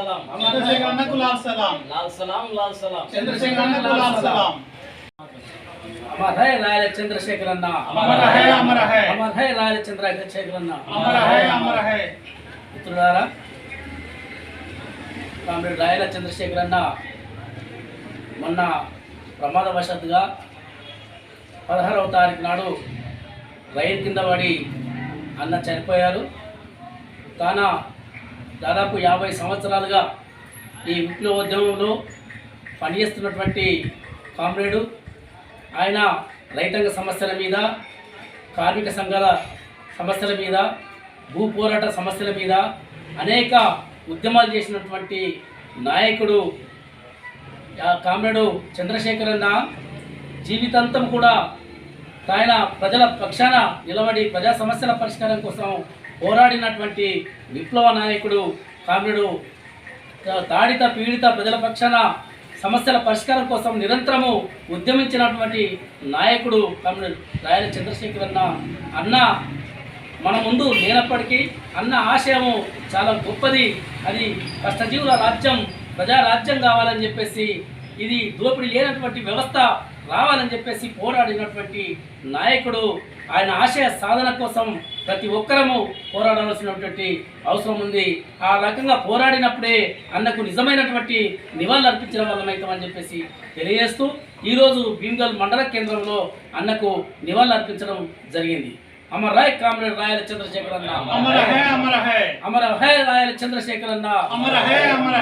సలాం. చంద్రశేఖర్ అన్నకు లాల్ సలాం. లాల్ సలాం లాల్ సలాం. చంద్రశేఖర్ అన్నకు లాల్ సలాం. అమర్ హై రాయల చంద్రశేఖర్ అన్న. అమర హై అమర హై అమర్ హై రాయల చంద్రశేఖర్ అన్న. అమర హై అమర హై మిత్రులారా కామ్రేడ్ రాయల చంద్రశేఖర్ అన్న మొన్న ప్రమాదవశాత్తుగా పదహారవ తారీఖు నాడు రైలు కింద పడి అన్న చనిపోయారు. తాన దాదాపు యాభై సంవత్సరాలుగా ఈ విప్లవోద్యమంలో పనిచేస్తున్నటువంటి కామ్రేడు ఆయన రైతాంగ సమస్యల మీద కార్మిక సంఘాల సమస్యల మీద భూ పోరాట సమస్యల మీద అనేక ఉద్యమాలు చేసినటువంటి నాయకుడు ఆ కామ్రేడు చంద్రశేఖర్ అన్న. జీవితాంతం కూడా ఆయన ప్రజల పక్షాన నిలబడి ప్రజా సమస్యల పరిష్కారం కోసం పోరాడినటువంటి విప్లవ నాయకుడు కామ్రేడు తాడిత పీడిత ప్రజల పక్షాన సమస్యల పరిష్కారం కోసం నిరంతరము ఉద్యమించినటువంటి నాయకుడు కామ్రేడు రాయల చంద్రశేఖర్ అన్న. అన్న మన ముందు లేనప్పటికీ అన్న ఆశయము చాలా గొప్పది. అది కష్టజీవుల రాజ్యం ప్రజా రాజ్యం కావాలని చెప్పేసి ఇది దోపిడీ లేనటువంటి వ్యవస్థ రావాలని చెప్పేసి పోరాడినటువంటి నాయకుడు. ఆయన ఆశయ సాధన కోసం ప్రతి ఒక్కరము పోరాడవలసినటువంటి అవసరం ఉంది. ఆ రకంగా పోరాడినప్పుడే అన్నకు నిజమైనటువంటి నివాళులు అర్పించిన వాళ్ళమైతామని చెప్పేసి తెలియజేస్తూ ఈరోజు భీమ్గల్ మండల కేంద్రంలో అన్నకు నివాళులు అర్పించడం జరిగింది. అమర్ రాయ్ కామ్రేడ్ రాయల చంద్రశేఖర్ అన్న అమర హై అమర హై. అమర హై రాయల చంద్రశేఖర్ అన్న అమర హై అమర